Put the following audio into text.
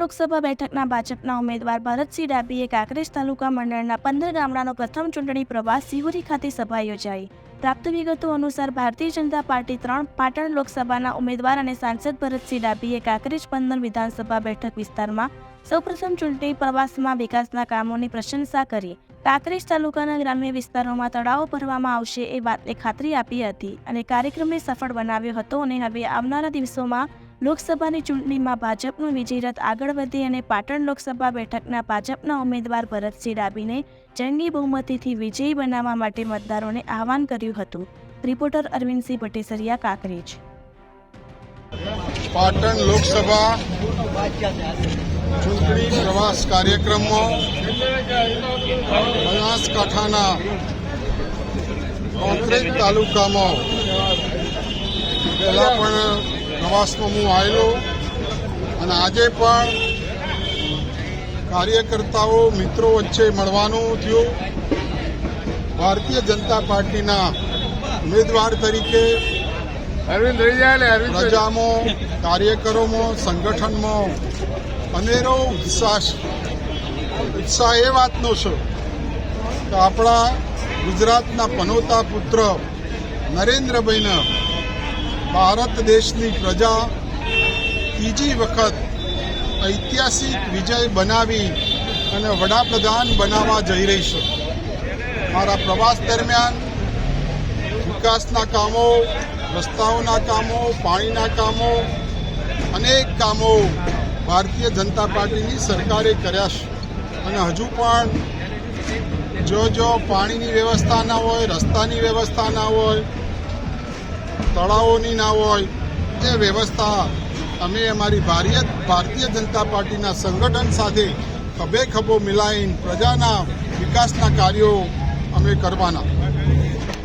લોકસભા બેઠકના ભાજપના ઉમેદવાર ભરતસિંહ ડાભીએ કાંકરેજ તાલુકા મંડળના પંદર ગામડાનો પ્રથમ ચૂંટણી પ્રવાસ સિહોરી ખાતે સભા યોજાઈ. પ્રાપ્ત વિગતો અનુસાર ભારતીય જનતા પાર્ટી ત્રણ, પાટણ લોકસભાના ઉમેદવાર અને સાંસદ ભરતસિંહ ડાભીએ કાંકરેજ પંદર વિધાનસભા બેઠક વિસ્તારમાં સૌપ્રથમ ચૂંટણી પ્રવાસમાં વિકાસના કામોની પ્રશંસા કરી. કાંકરેજ તાલુકાના ગ્રામ્ય વિસ્તારોમાં તળાવો ભરવામાં આવશે એ વાતને ખાતરી આપી હતી અને કાર્યક્રમને સફળ બનાવ્યો હતો અને હવે આવનારા દિવસોમાં લોકસભાની ચૂંટણીમાં ભાજપનો વિજય રથ આગળ વધે અને પાટણ લોકસભા બેઠકના ભાજપના ઉમેદવાર ભરતસિંહ ડાભીને જંગી બહુમતીથી વિજયી બનાવવા માટે મતદારોને આહવાન કર્યું હતું. રિપોર્ટર અરવિંદસિંહ ભટેસરિયા, કાંકરેજ. પાટણ લોકસભા ચૂંટણી પ્રવાસ કાર્યક્રમમાં બનાસકાંઠાના તાલુકામાં પહેલાં પણ પ્રવાસમાં હું આવેલો અને આજે પણ કાર્યકર્તાઓ મિત્રો વચ્ચે મળવાનું થયું. ભારતીય જનતા પાર્ટીના ઉમેદવાર તરીકે અરવિંદ પ્રજામાં કાર્યકરોમાં સંગઠનમાં અનેરો ઉત્સાહ છે. ઉત્સાહ એ વાતનો છે કે આપણા ગુજરાતના પનોતા પુત્ર નરેન્દ્રભાઈને ભારત દેશની પ્રજા ત્રીજી વખત ઐતિહાસિક વિજય બનાવી અને વડાપ્રધાન બનાવવા જઈ રહી છે. મારા પ્રવાસ દરમિયાન વિકાસના કામો, રસ્તાઓના કામો, પાણીના કામો, અનેક કામો ભારતીય જનતા પાર્ટીની સરકારે કર્યા છે. અને હજુ પણ જો જો પાણીની વ્યવસ્થા ના હોય, રસ્તાની વ્યવસ્થા ના હોય તળાવોની ના હોય એ વ્યવસ્થા અમે અમારી ભારતીય ભારતીય જનતા પાર્ટીના સંગઠન સાથે ખભે ખભો મિલાઈને પ્રજાના વિકાસના કાર્યો અમે કરવાના.